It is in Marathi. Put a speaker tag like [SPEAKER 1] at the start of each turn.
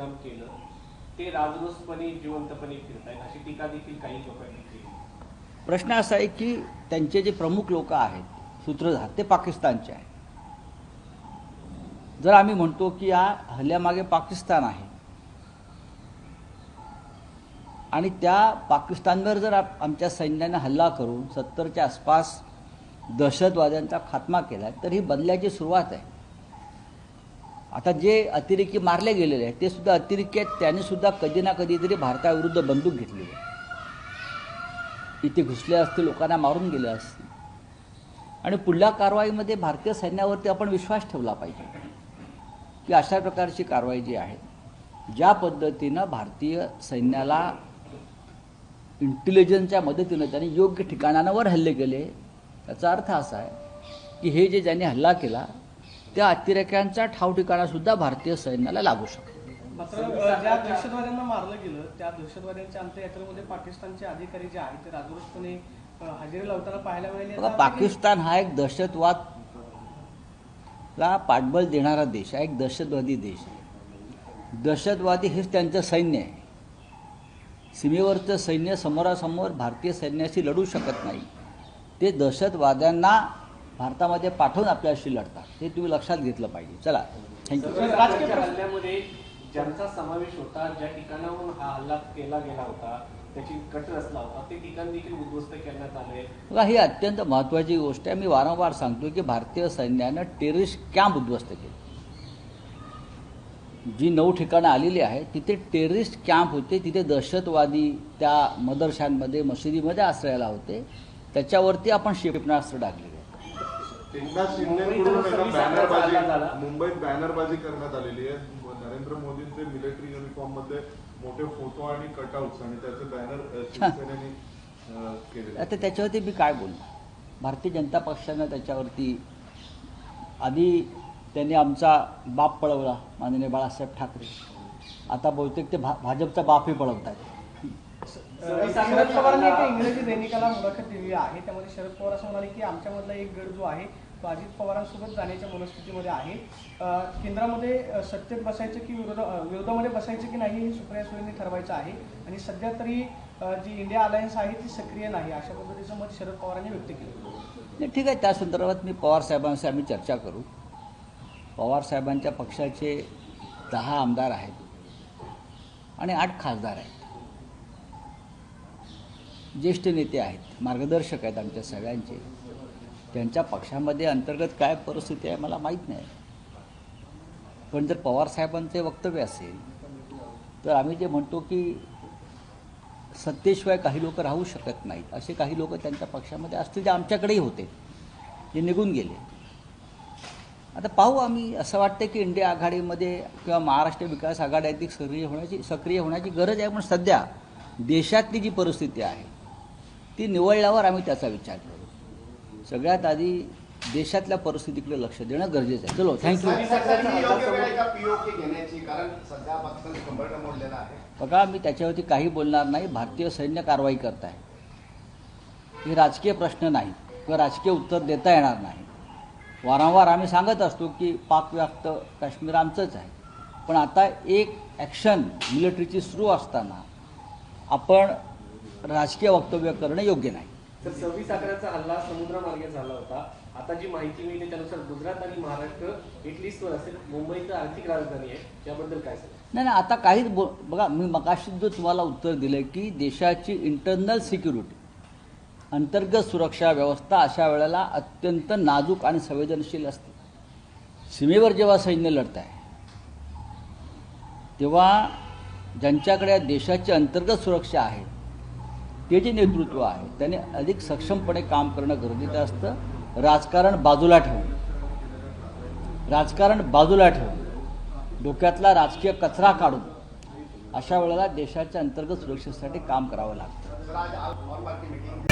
[SPEAKER 1] मुद्दाम केलं ते राजरोसपणे जिवंतपणे फिरतायत. अशी टीका देखील काही लोकांनी केली.
[SPEAKER 2] प्रश्न असा आहे की त्यांचे जे प्रमुख लोक आहेत सूत्रधार ते पाकिस्तानचे आहेत. जर आम्ही म्हणतो की या हल्ल्यामागे पाकिस्तान आहे आणि त्या पाकिस्तानवर जर आमच्या सैन्याने हल्ला करून सत्तरच्या आसपास दहशतवाद्यांचा खात्मा केला तर ही बदल्याची सुरुवात आहे. आता जे अतिरेकी मारले गेलेले आहेत ते सुद्धा अतिरेकी आहेत त्यांनी सुद्धा कधी ना कधीतरी भारताविरुद्ध बंदूक घेतलेली आहे. इथे घुसले असते लोकांना मारून गेले असते आणि पुढल्या कारवाईमध्ये भारतीय सैन्यावरती आपण विश्वास ठेवला पाहिजे की अशा प्रकारची कारवाई जी आहे ज्या पद्धतीनं भारतीय सैन्याला इंटेलिजन्सच्या मदतीनं त्यांनी योग्य ठिकाणांवर हल्ले केले त्याचा अर्थ असा आहे की हे जे ज्यांनी हल्ला केला त्या अतिरेक्यांचा ठाव ठिकाणासुद्धा भारतीय सैन्याला लागू शकतो.
[SPEAKER 3] ज्या दहशतवाद्यांना मारलं गेलं त्या दहशतवाद्यांच्या अंत्ययात्रेमध्ये पाकिस्तानचे अधिकारी जे आहेत ते राजरोसपणे हजेरी लावताना पाहायला मिळाले.
[SPEAKER 2] पाकिस्तान हा एक दहशतवाद ला पाठबळ देणारा देश आहे एक दहशतवादी देश आहे. दहशतवादी हेच त्यांचं सैन्य आहे. सीमेवरचं सैन्य समोरासमोर भारतीय सैन्याशी लढू शकत नाही. ते दहशतवाद्यांना भारतामध्ये पाठवून आपल्याशी लढतात. हे तुम्ही लक्षात घेतलं पाहिजे. चला. थँक्यू
[SPEAKER 1] ज्यांचा समावेश होता ज्या ठिकाणाहून हा हल्ला केला गेला होता त्याची कट रचला होता ते ठिकाण देखील उद्ध्वस्त करण्यात आले
[SPEAKER 2] बघा ही अत्यंत महत्त्वाची गोष्ट आहे. मी वारंवार सांगतो की भारतीय सैन्यानं टेररिस्ट कॅम्प उद्ध्वस्त केले. जी नऊ ठिकाणं आलेली आहेत तिथे टेररिस्ट कॅम्प होते. तिथे दहशतवादी त्या मदरशांमध्ये मशिदीमध्ये आश्रयाला होते. त्याच्यावरती आपण क्षेपणास्त्र टाकलेले
[SPEAKER 4] एकनाथ शिंदेकडून
[SPEAKER 1] मुंबईत.
[SPEAKER 4] बॅनरबाजी मुंबईत बॅनरबाजी करण्यात आलेली आहे नरेंद्र मोदींचे मिलिटरी युनिफॉर्ममध्ये मोठे फोटो आणि कटआउट्स आणि त्याचे बॅनर शिवसेनेने आहेत.
[SPEAKER 2] आता त्याच्यावरती मी काय बोलणार भारतीय जनता पक्षानं त्याच्यावरती आधी त्यांनी आमचा बाप पळवला माननीय बाळासाहेब ठाकरे आता बहुतेक ते भा भाजपचा बापही पळवत आहेत
[SPEAKER 3] शरद पवारांनी एका इंग्रजी दैनिकाला मुलाखत दिली आहे. त्यामध्ये शरद पवार असं म्हणाले की आमच्यामधला एक गट जो आहे तो अजित पवारांसोबत जाण्याच्या मनस्थितीमध्ये आहे. केंद्रामध्ये सत्तेत बसायचं की विरोध विरोधामध्ये बसायचं की नाही हे सुप्रिया सुळेंनी ठरवायचं आहे. आणि सध्या तरी जी इंडिया अलायन्स आहे ती सक्रिय नाही. अशा पद्धतीचं मत शरद पवारांनी व्यक्त केलं.
[SPEAKER 2] नाही ठीक आहे. त्या संदर्भात मी पवार साहेबांशी आम्ही चर्चा करू. पवार साहेबांच्या पक्षाचे दहा आमदार आहेत आणि आठ खासदार आहेत. ज्येष्ठ नेते आहेत मार्गदर्शक आहेत आमच्या सगळ्यांचे. त्यांच्या पक्षामध्ये अंतर्गत काय परिस्थिती आहे मला माहीत नाही. पण जर पवार साहेबांचे वक्तव्य असेल तर आम्ही जे म्हणतो की सत्तेशिवाय काही लोक राहू शकत नाहीत असे काही लोक त्यांच्या पक्षामध्ये असतील जे आमच्याकडेही होते जे निघून गेले. आता पाहू आम्ही असं वाटतं की इंडिया आघाडीमध्ये किंवा महाराष्ट्र विकास आघाडी सक्रिय होण्याची सक्रिय होण्याची गरज आहे पण सध्या देशातली जी परिस्थिती आहे ती निवडल्यावर आम्ही त्याचा विचार करू. सगळ्यात आधी देशातल्या परिस्थितीकडे लक्ष देणं गरजेचं आहे. चलो थँक्यू बघा मी त्याच्यावरती काही बोलणार नाही. भारतीय सैन्य कारवाई करत आहे हे राजकीय प्रश्न नाही. किंवा राजकीय उत्तर देता येणार नाही. वारंवार आम्ही सांगत असतो की पाकव्याप्त काश्मीर आमचंच आहे. पण आता एक ॲक्शन मिलिटरीची सुरू असताना आपण राजकीय वक्तव्य करणं योग्य नाही.
[SPEAKER 1] तर सव्वीस अकराचा हल्ला समुद्रमार्गे झाला होता. आता जी माहिती मिळते त्यानुसार गुजरात आणि महाराष्ट्र हिट लिस्टवर असेल मुंबई तर आर्थिक राजधानी आहे. याबद्दल काय सांगा
[SPEAKER 2] नाही नाही आता काहीच बो बघा मी मगाशी जो तुम्हाला उत्तर दिलं की देशाची इंटरनल सिक्युरिटी अंतर्गत सुरक्षा व्यवस्था अशा वेळेला अत्यंत नाजूक आणि संवेदनशील असते. सीमेवर जेव्हा सैन्य लढत आहे तेव्हा ज्यांच्याकडे देशाची अंतर्गत सुरक्षा आहे ते जे नेतृत्व आहे त्याने अधिक सक्षमपणे काम करणं गरजेचं असतं. राजकारण बाजूला ठेवून. राजकारण बाजूला ठेवून. डोक्यातला राजकीय कचरा काढून अशा वेळेला देशाच्या अंतर्गत सुरक्षेसाठी काम करावं लागतं.